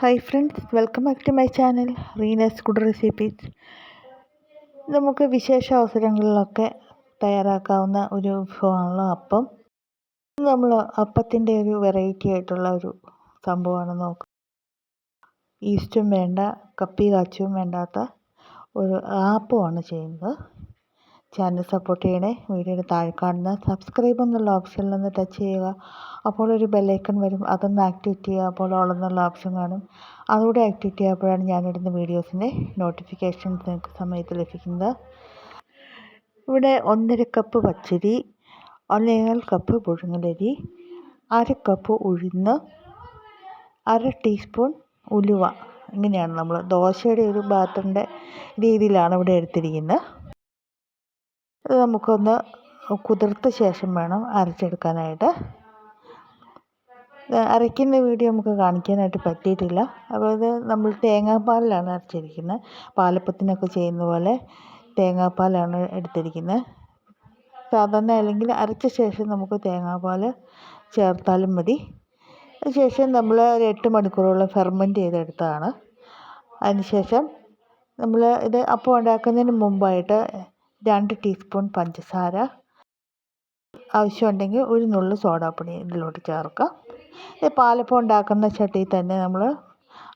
Hi friends welcome back to my channel Reena's good recipes നമുക്ക് വിശേഷ അവസരങ്ങളിലൊക്കെ തയ്യാറാക്കാവുന്ന ഒരു വിഭവമാണല്ലോ അപ്പം. നമ്മൾ അപ്പത്തിന്റെ ഒരു വെറൈറ്റി ആയിട്ടുള്ള ഒരു സംഭവമാണ് നോക്കുക ഈസ്റ്റും വേണ്ട കപ്പി കാച്ചും വേണ്ടാത്ത ഒരു ആപ്പമാണ് ചെയ്യുന്നത്. ചാനൽ സപ്പോർട്ട് ചെയ്യണേ. വീഡിയോയുടെ താഴെ കാണുന്ന സബ്സ്ക്രൈബ് എന്നുള്ള ഓപ്ഷനിൽ ഒന്ന് ടച്ച് ചെയ്യുക. അപ്പോൾ ഒരു ബെല്ലൈക്കൺ വരും. അതൊന്ന് ആക്ടിവേറ്റ് ചെയ്യുക. അപ്പോൾ ഓളെന്നുള്ള ഓപ്ഷൻ കാണും. അതുകൂടെ ആക്ടിവേറ്റ് ചെയ്യുമ്പോഴാണ് ഞാനിടുന്ന വീഡിയോസിന്റെ നോട്ടിഫിക്കേഷൻസ് നിങ്ങൾക്ക് സമയത്ത് ലഭിക്കുന്നത്. ഇവിടെ ഒന്നര കപ്പ് പച്ചരി ഒന്നേകാൽ കപ്പ് പുഴുങ്ങലരി അര കപ്പ് ഉഴുന്ന് അര ടീസ്പൂൺ ഉലുവ. ഇങ്ങനെയാണ് നമ്മൾ ദോശയുടെ ഒരു ബാറ്ററിന്റെ രീതിയിലാണ് ഇവിടെ എടുത്തിരിക്കുന്നത്. ഇത് നമുക്കൊന്ന് കുതിർത്ത ശേഷം വേണം അരച്ചെടുക്കാനായിട്ട്. അരയ്ക്കുന്ന വീഡിയോ നമുക്ക് കാണിക്കാനായിട്ട് പറ്റിയിട്ടില്ല. ഇത് നമ്മൾ തേങ്ങാപ്പാലിലാണ് അരച്ചിരിക്കുന്നത്. പാലപ്പത്തിനൊക്കെ ചെയ്യുന്ന പോലെ തേങ്ങാപ്പാലാണ് എടുത്തിരിക്കുന്നത്. സാധാരണ അല്ലെങ്കിൽ അരച്ച ശേഷം നമുക്ക് തേങ്ങാപ്പാൽ ചേർത്താലും മതി. അതിനുശേഷം നമ്മൾ ഒരു എട്ട് മണിക്കൂറോളം ഫെർമെന്റ് ചെയ്തെടുത്തതാണ്. അതിനുശേഷം നമ്മൾ ഇത് അപ്പം ഉണ്ടാക്കുന്നതിന് മുമ്പായിട്ട് രണ്ട് ടീസ്പൂൺ പഞ്ചസാര. ആവശ്യമുണ്ടെങ്കിൽ ഒരു നുള്ളു സോഡാപ്പൊടി ഇതിലോട്ട് ചേർക്കാം പാലപ്പം ഉണ്ടാക്കുന്ന ചട്ടിയിൽ തന്നെ നമ്മൾ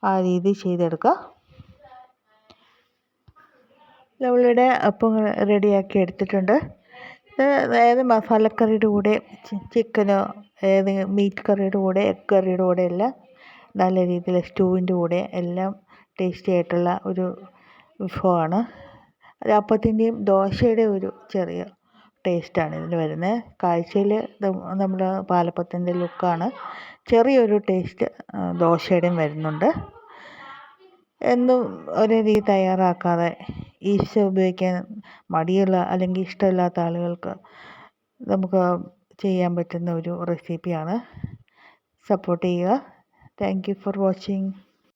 ആ രീതി ചെയ്തെടുക്കുക. നമ്മളിവിടെ അപ്പം റെഡിയാക്കി എടുത്തിട്ടുണ്ട്. അതായത് മസാലക്കറിയുടെ കൂടെ ചിക്കനോ ഏത് മീറ്റ് കറിയുടെ കൂടെ എഗ് കറിയുടെ കൂടെ എല്ലാം നല്ല രീതിയിൽ സ്റ്റൂവിന്റെ കൂടെ എല്ലാം ടേസ്റ്റി ആയിട്ടുള്ള ഒരു വിഭവമാണ്. ഒരു അപ്പത്തിന്റെയും ദോശയുടെയും ഒരു ചെറിയ ടേസ്റ്റാണ് ഇതിന് വരുന്നത് കാഴ്ചയിൽ നമ്മൾ പാലപ്പത്തിന്റെ ലുക്കാണ് ചെറിയൊരു ടേസ്റ്റ് ദോശയുടെയും വരുന്നുണ്ട്. എന്നും ഒരേ രീതി തയ്യാറാക്കാതെ ഈസ്റ്റ് ഉപയോഗിക്കാൻ മടിയുള്ള അല്ലെങ്കിൽ ഇഷ്ടമില്ലാത്ത ആളുകൾക്ക് നമുക്ക് ചെയ്യാൻ പറ്റുന്ന ഒരു റെസിപ്പിയാണ് സപ്പോർട്ട് ചെയ്യുക. Thank you for watching